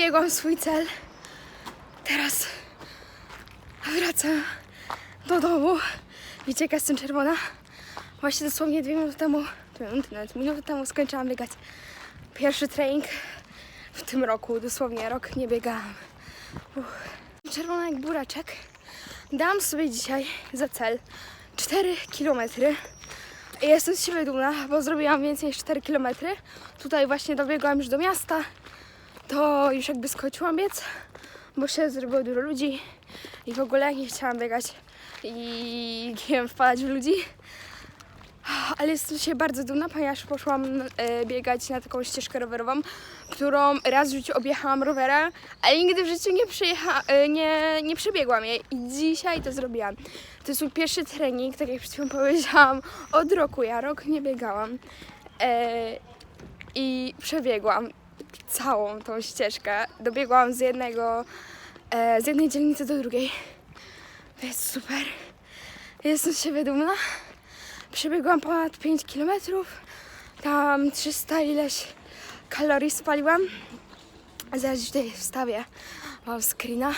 dobiegłam swój cel. Teraz wracam do domu. Widzicie, jaka jestem czerwona? Właśnie dosłownie dwie minuty temu, dwie minuty, nawet minutę temu skończyłam biegać pierwszy trening w tym roku. Dosłownie rok nie biegałam. Czerwona jak buraczek. Dałam sobie dzisiaj za cel 4 kilometry. I Jestem z siebie dumna, bo zrobiłam więcej niż 4 km. Tutaj właśnie dobiegłam już do miasta. To już jakby skończyłam biec, bo się zrobiło dużo ludzi i w ogóle nie chciałam biegać i nie wiem, wpadać w ludzi. Ale jestem się bardzo dumna, ponieważ poszłam e, biegać na taką ścieżkę rowerową, którą raz w życiu objechałam rowerem, ale nigdy w życiu nie, e, nie, nie przebiegłam jej i dzisiaj to zrobiłam. To jest mój pierwszy trening, tak jak przed chwilą powiedziałam, od roku. Ja rok nie biegałam e, i przebiegłam całą tą ścieżkę. Dobiegłam z jednego, e, z jednej dzielnicy do drugiej. Jest super. Jestem z siebie dumna. Przebiegłam ponad 5 km. Tam 300 ileś kalorii spaliłam. Zaraz tutaj wstawię. Mam screena.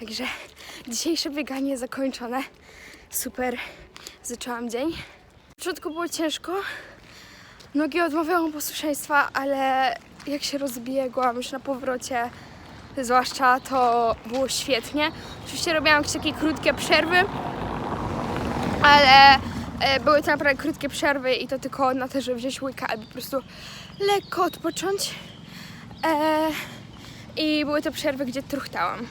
Także dzisiejsze bieganie zakończone. Super. Zaczęłam dzień. W początku było ciężko. Nogi odmawiają posłuszeństwa, ale jak się rozbiegłam już na powrocie, zwłaszcza to było świetnie. Oczywiście robiłam jakieś takie krótkie przerwy, ale e, były to naprawdę krótkie przerwy i to tylko na to, żeby wziąć łyka albo po prostu lekko odpocząć. E, I były to przerwy, gdzie truchtałam.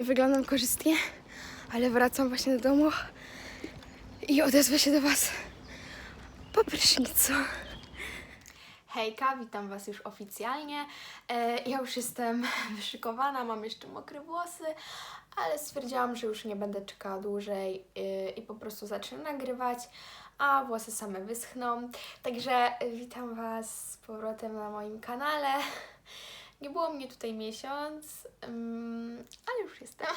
Wyglądam korzystnie, ale wracam właśnie do domu i odezwę się do Was po prysznicu. Hejka, witam Was już oficjalnie. E, ja już jestem wyszykowana, mam jeszcze mokre włosy, ale stwierdziłam, że już nie będę czekała dłużej e, i po prostu zacznę nagrywać, a włosy same wyschną. Także witam Was z powrotem na moim kanale. Nie było mnie tutaj miesiąc, mm, ale już jestem.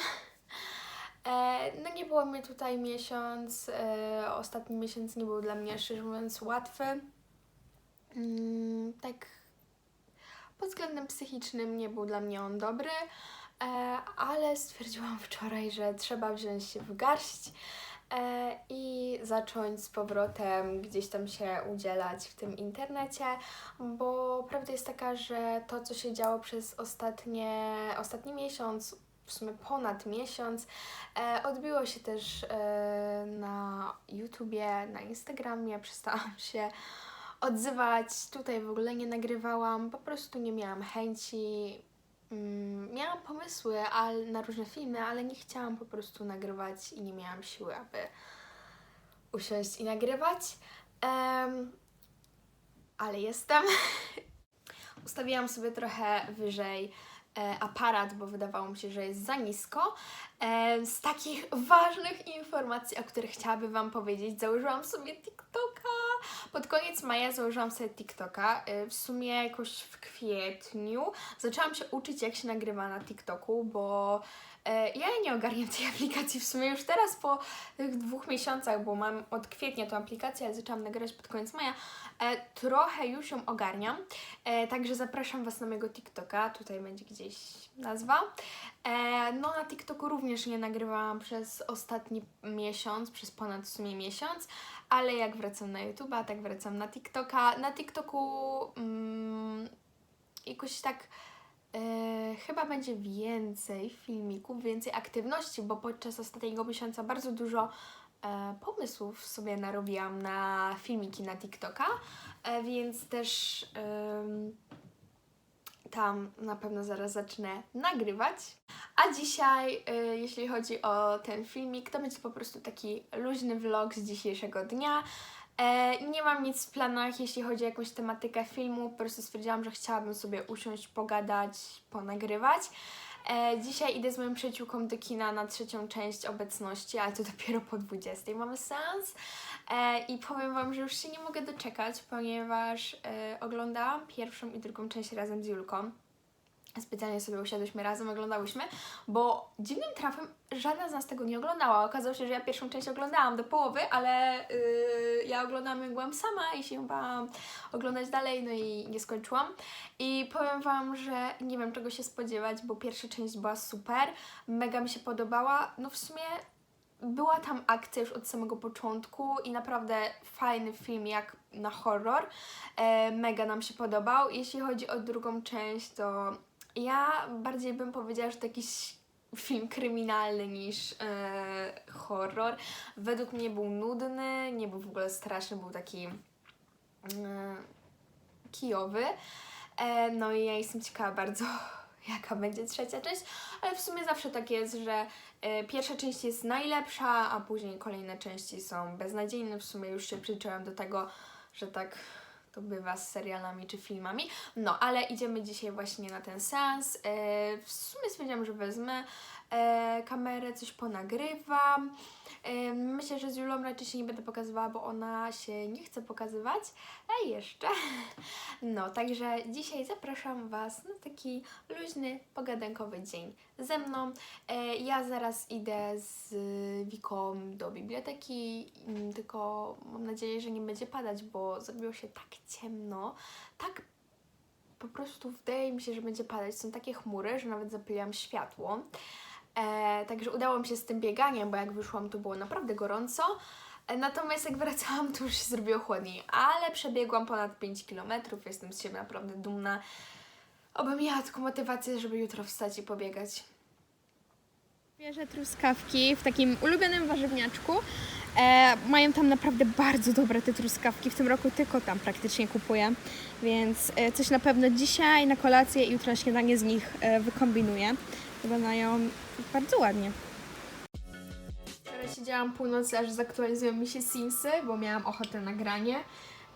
E, No nie było mnie tutaj miesiąc. Ostatni miesiąc nie był dla mnie, szczerze mówiąc, łatwy. Mm, Tak pod względem psychicznym nie był dla mnie on dobry, e, ale stwierdziłam wczoraj, że trzeba wziąć się w garść e, i zacząć z powrotem gdzieś tam się udzielać w tym internecie, bo prawda jest taka, że to, co się działo przez ostatnie, ostatni miesiąc, w sumie ponad miesiąc, e, odbiło się też e, na YouTubie, na Instagramie, przestałam się odzywać. Tutaj w ogóle nie nagrywałam, po prostu nie miałam chęci. Mm, miałam pomysły na różne filmy, ale nie chciałam po prostu nagrywać i nie miałam siły, aby usiąść i nagrywać. Em, ale jestem. Ustawiłam sobie trochę wyżej e, aparat, bo wydawało mi się, że jest za nisko. E, z takich ważnych informacji, o których chciałabym Wam powiedzieć, założyłam sobie TikToka. Pod koniec maja założyłam sobie TikToka. e, W sumie jakoś w kwietniu zaczęłam się uczyć, jak się nagrywa na TikToku, bo ja nie ogarniam tej aplikacji w sumie już teraz po tych dwóch miesiącach, bo mam od kwietnia tą aplikację, ale zaczęłam nagrywać pod koniec maja. E, trochę już ją ogarniam, e, także zapraszam Was na mojego TikToka, tutaj będzie gdzieś nazwa. E, no na TikToku również nie nagrywałam przez ostatni miesiąc, przez ponad w sumie miesiąc, ale jak wracam na YouTube'a, tak wracam na TikToka. Na TikToku mm, jakoś tak e, chyba będzie więcej filmików, więcej aktywności, bo podczas ostatniego miesiąca bardzo dużo e, pomysłów sobie narobiłam na filmiki na TikToka, e, więc też tam na pewno zaraz zacznę nagrywać. A dzisiaj, jeśli chodzi o ten filmik, to będzie po prostu taki luźny vlog z dzisiejszego dnia. E, nie mam nic w planach, jeśli chodzi o jakąś tematykę filmu. Po prostu stwierdziłam, że chciałabym sobie usiąść, pogadać, ponagrywać. E, dzisiaj idę z moją przyjaciółką do kina na trzecią część obecności, ale to dopiero po 20 mamy seans. E, I powiem Wam, że już się nie mogę doczekać, ponieważ oglądałam pierwszą i drugą część razem z Julką. Specjalnie sobie usiadłyśmy razem, oglądałyśmy, bo dziwnym trafem żadna z nas tego nie oglądała. Okazało się, że ja pierwszą część oglądałam do połowy, ale yy, ja oglądałam jak byłam sama i się bałam oglądać dalej, no i nie skończyłam. I powiem Wam, że nie wiem czego się spodziewać, bo pierwsza część była super, mega mi się podobała. No w sumie była tam akcja już od samego początku i naprawdę fajny film jak na horror. E, mega nam się podobał. Jeśli chodzi o drugą część, to ja bardziej bym powiedziała, że to jakiś film kryminalny niż e, horror. Według mnie był nudny, nie był w ogóle straszny, był taki e, kijowy. E, no i ja jestem ciekawa bardzo, jaka będzie trzecia część, ale w sumie zawsze tak jest, że e, pierwsza część jest najlepsza, a później kolejne części są beznadziejne. W sumie już się przyczyniłam do tego, że tak to bywa z serialami czy filmami. No, ale idziemy dzisiaj właśnie na ten seans. E, w sumie stwierdziłam, że wezmę e, kamerę, coś ponagrywam. E, myślę, że z Julą raczej się nie będę pokazywała, bo ona się nie chce pokazywać. A jeszcze. No, także dzisiaj zapraszam Was na taki luźny, pogadankowy dzień ze mną. E, ja zaraz idę z Wiką do biblioteki, mm, tylko mam nadzieję, że nie będzie padać, bo zrobiło się tak ciemno, tak po prostu wydaje mi się, że będzie padać. Są takie chmury, że nawet zapyliłam światło. E, także udało mi się z tym bieganiem, bo jak wyszłam, to było naprawdę gorąco. E, Natomiast jak wracałam, to już się zrobiło chłodniej, ale przebiegłam ponad 5 km. Jestem z siebie naprawdę dumna. Obym miała taką motywację, żeby jutro wstać i pobiegać. Świeże truskawki w takim ulubionym warzywniaczku. E, mają tam naprawdę bardzo dobre te truskawki. W tym roku tylko tam praktycznie kupuję, więc e, coś na pewno dzisiaj na kolację i jutro śniadanie z nich e, wykombinuję. Wyglądają bardzo ładnie. Wczoraj siedziałam północy, aż zaktualizują mi się Simsy, bo miałam ochotę na granie.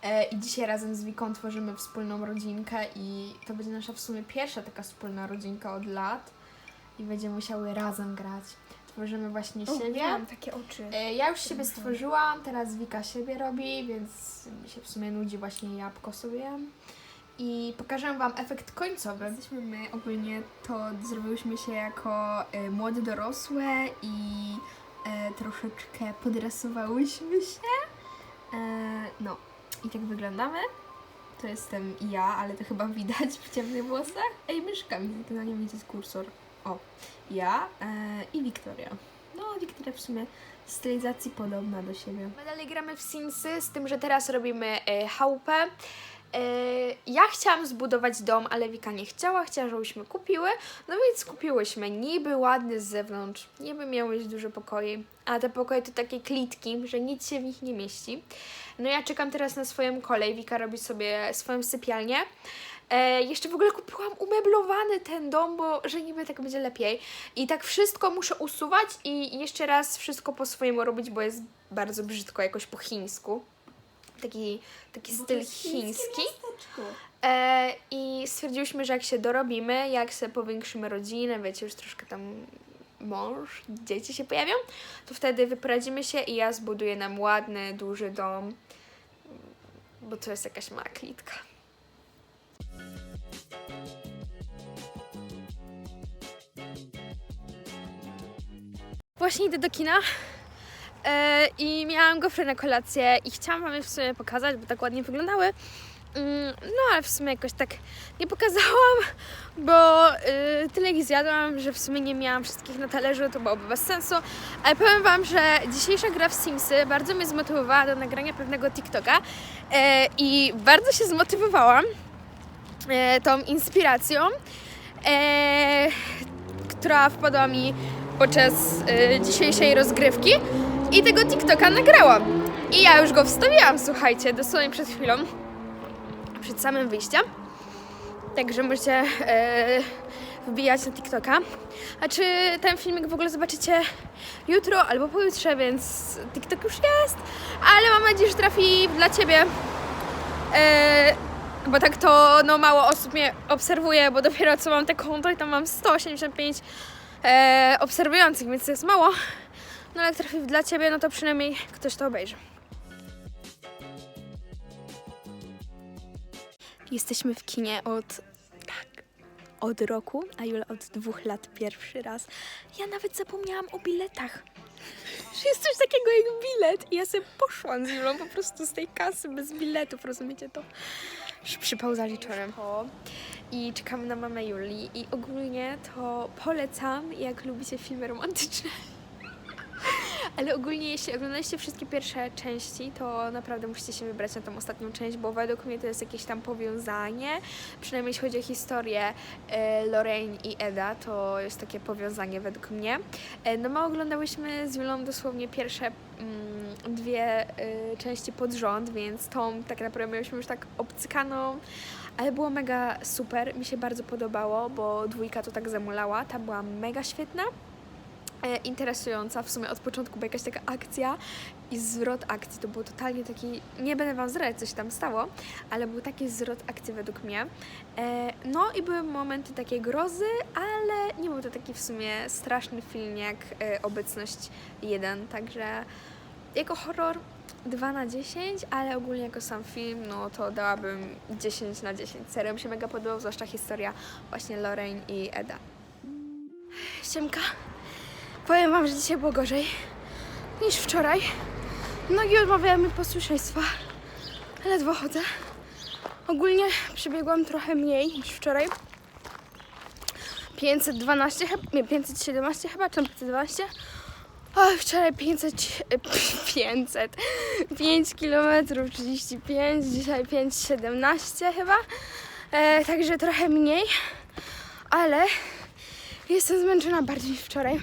E, I dzisiaj razem z Wiką tworzymy wspólną rodzinkę i to będzie nasza w sumie pierwsza taka wspólna rodzinka od lat. I będziemy musiały razem grać. Tworzymy właśnie siebie. takie oczy. E, Ja już siebie stworzyłam, teraz Wika siebie robi, więc mi się w sumie nudzi właśnie jabłko sobie. jem. I pokażę Wam efekt końcowy. Jesteśmy my, ogólnie to zrobiłyśmy się jako e, młode dorosłe i e, troszeczkę podrasowałyśmy się. E, no i tak wyglądamy. To jestem ja, ale to chyba widać w ciemnych włosach. Ej, myszka to na nią widzieć kursor. O, ja e, i Wiktoria. No, Wiktoria w sumie w stylizacji podobna do siebie. My dalej gramy w Simsy, z tym, że teraz robimy e, chałupę. E, ja chciałam zbudować dom, ale Wika nie chciała, chciała, żebyśmy kupiły. No więc kupiłyśmy. Niby ładny z zewnątrz, niby miał mieć duże pokoje, a te pokoje to takie klitki, że nic się w nich nie mieści. No ja czekam teraz na swoją kolej. Wika robi sobie swoją sypialnię. E, jeszcze w ogóle kupiłam umeblowany ten dom, bo że niby tak będzie lepiej. I tak wszystko muszę usuwać i jeszcze raz wszystko po swojemu robić, bo jest bardzo brzydko, jakoś po chińsku. Taki, taki styl chiński. E, I stwierdziłyśmy, że jak się dorobimy, jak sobie powiększymy rodzinę, wiecie, już troszkę tam mąż, dzieci się pojawią, to wtedy wyprowadzimy się i ja zbuduję nam ładny, duży dom, bo to jest jakaś mała klitka. Właśnie idę do kina i miałam gofry na kolację i chciałam Wam je w sumie pokazać, bo tak ładnie wyglądały. Mm, No ale w sumie jakoś tak nie pokazałam, bo y, tyle ich zjadłam, że w sumie nie miałam wszystkich na talerzu, to byłoby bez sensu. Ale powiem Wam, że dzisiejsza gra w Simsy bardzo mnie zmotywowała do nagrania pewnego TikToka e, i bardzo się zmotywowałam e, tą inspiracją, e, która wpadła mi podczas e, dzisiejszej rozgrywki i tego TikToka nagrałam. I ja już go wstawiłam, słuchajcie, dosłownie przed chwilą, przed samym wyjściem. Także możecie e, wbijać na TikToka. A czy ten filmik w ogóle zobaczycie jutro albo pojutrze, więc TikTok już jest, ale mam nadzieję, że trafi dla Ciebie. E, bo tak to no, mało osób mnie obserwuje, bo dopiero co mam te konto i tam mam 185 e, obserwujących, więc to jest mało. No ale jak trafi dla Ciebie, no to przynajmniej ktoś to obejrzy. Jesteśmy w kinie od tak, od roku, a Jula od dwóch lat pierwszy raz. Ja nawet zapomniałam o biletach. Że jest coś takiego jak bilet. I ja sobie poszłam z Julą po prostu z tej kasy bez biletów, rozumiecie to? Już przypał zaliczony. I czekamy na mamę Julii. I ogólnie to polecam, jak lubicie filmy romantyczne. Ale ogólnie, jeśli oglądaliście wszystkie pierwsze części, to naprawdę musicie się wybrać na tą ostatnią część, bo według mnie to jest jakieś tam powiązanie. Przynajmniej jeśli chodzi o historię e, Lorraine i Eda, to jest takie powiązanie według mnie. E, no my oglądałyśmy z Julą dosłownie pierwsze mm, dwie e, części pod rząd, więc tą tak naprawdę mieliśmy już tak obcykaną, ale było mega super, mi się bardzo podobało, bo dwójka to tak zamulała, ta była mega świetna interesująca w sumie od początku, bo jakaś taka akcja i zwrot akcji. To był totalnie taki, nie będę Wam zdradzać, co się tam stało, ale był taki zwrot akcji według mnie. E, no i były momenty takiej grozy, ale nie był to taki w sumie straszny film jak e, Obecność 1, także jako horror 2 na 10, ale ogólnie jako sam film, no to dałabym 10 na 10. Serio mi się mega podobał, zwłaszcza historia właśnie Lorraine i Eda. Siemka. Powiem wam, że dzisiaj było gorzej niż wczoraj. Nogi odmawiają mi posłuszeństwa. Ledwo chodzę. Ogólnie przebiegłam trochę mniej niż wczoraj. 512, chyba- nie, 517 chyba, czy 512. O, wczoraj 500, e, 500, 5 km 35, dzisiaj 517 chyba. E, także trochę mniej, ale jestem zmęczona bardziej niż wczoraj.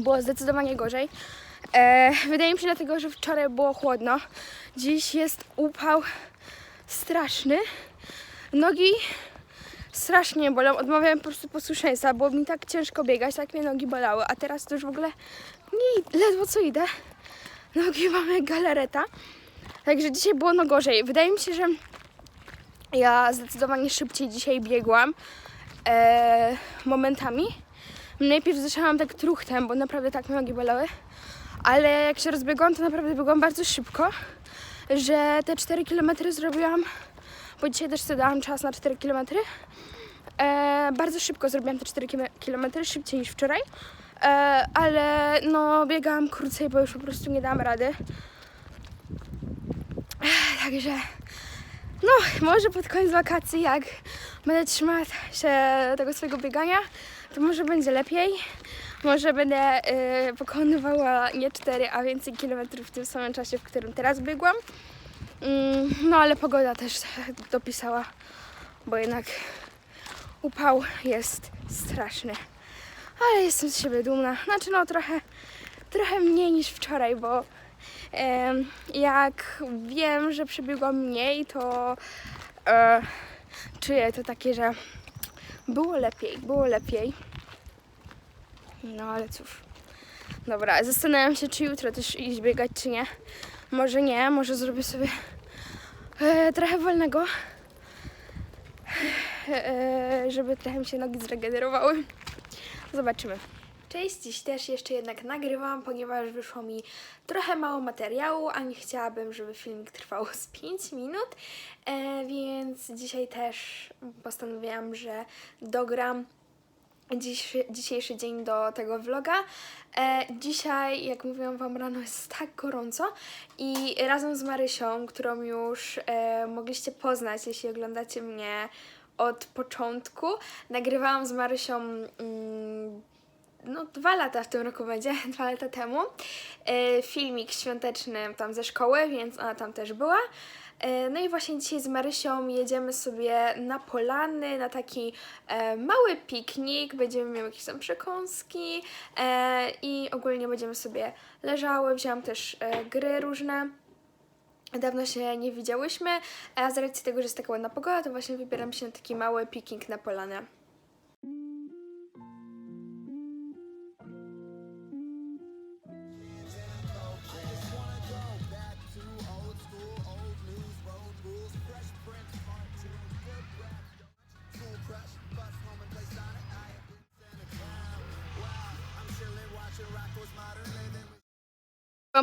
Było zdecydowanie gorzej. E, wydaje mi się dlatego, że wczoraj było chłodno. Dziś jest upał straszny. Nogi strasznie bolą. Odmawiałem po prostu posłuszeństwa, było mi tak ciężko biegać, tak mnie nogi bolały. A teraz to już w ogóle nie, ledwo co idę. Nogi mamy galareta. Także dzisiaj było no gorzej. Wydaje mi się, że ja zdecydowanie szybciej dzisiaj biegłam e, momentami. Najpierw zaczęłam tak truchtem, bo naprawdę tak mnie nogi bolały. Ale jak się rozbiegłam, to naprawdę biegłam bardzo szybko, że te 4 km zrobiłam, bo dzisiaj też sobie dałam czas na 4 km. E, bardzo szybko zrobiłam te 4 km, szybciej niż wczoraj. E, ale no biegałam krócej, bo już po prostu nie dałam rady. Ech, Także no, może pod koniec wakacji, jak będę trzymać się tego swojego biegania, to może będzie lepiej. Może będę y, pokonywała nie 4, a więcej kilometrów w tym samym czasie, w którym teraz biegłam. Mm, no ale pogoda też dopisała, bo jednak upał jest straszny. Ale jestem z siebie dumna. Znaczy no trochę, trochę mniej niż wczoraj, bo jak wiem, że przebiegłam mniej, to e, czuję to takie, że było lepiej, było lepiej. No ale cóż. Dobra, zastanawiam się, czy jutro też iść biegać, czy nie. Może nie, może zrobię sobie e, trochę wolnego, e, żeby trochę mi się nogi zregenerowały. Zobaczymy. Cześć, dziś też jeszcze jednak nagrywam, ponieważ wyszło mi trochę mało materiału, a nie chciałabym, żeby filmik trwał z 5 minut, e, więc dzisiaj też postanowiłam, że dogram dziś, dzisiejszy dzień do tego vloga. E, dzisiaj, jak mówiłam Wam rano, jest tak gorąco i razem z Marysią, którą już e, mogliście poznać, jeśli oglądacie mnie od początku, nagrywałam z Marysią mm, no dwa lata w tym roku będzie, dwa lata temu, e, filmik świąteczny tam ze szkoły, więc ona tam też była. E, No i właśnie dzisiaj z Marysią jedziemy sobie na polany, na taki e, mały piknik, będziemy miały jakieś tam przekąski e, i ogólnie będziemy sobie leżały, wzięłam też e, gry różne. Dawno się nie widziałyśmy, a z racji tego, że jest taka ładna pogoda, to właśnie wybieram się na taki mały piknik na polanę.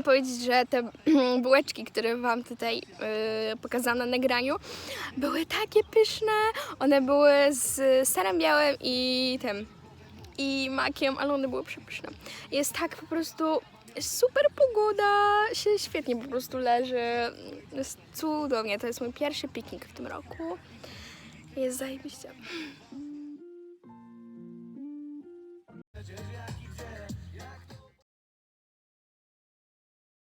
Powiedzieć, że te bułeczki, które Wam tutaj yy, na nagraniu, były takie pyszne. One były z serem białym i tym, i makiem, ale one były przepyszne. Jest tak po prostu super pogoda, się świetnie po prostu leży. Jest cudownie, to jest mój pierwszy piknik w tym roku. Jest zajebiście.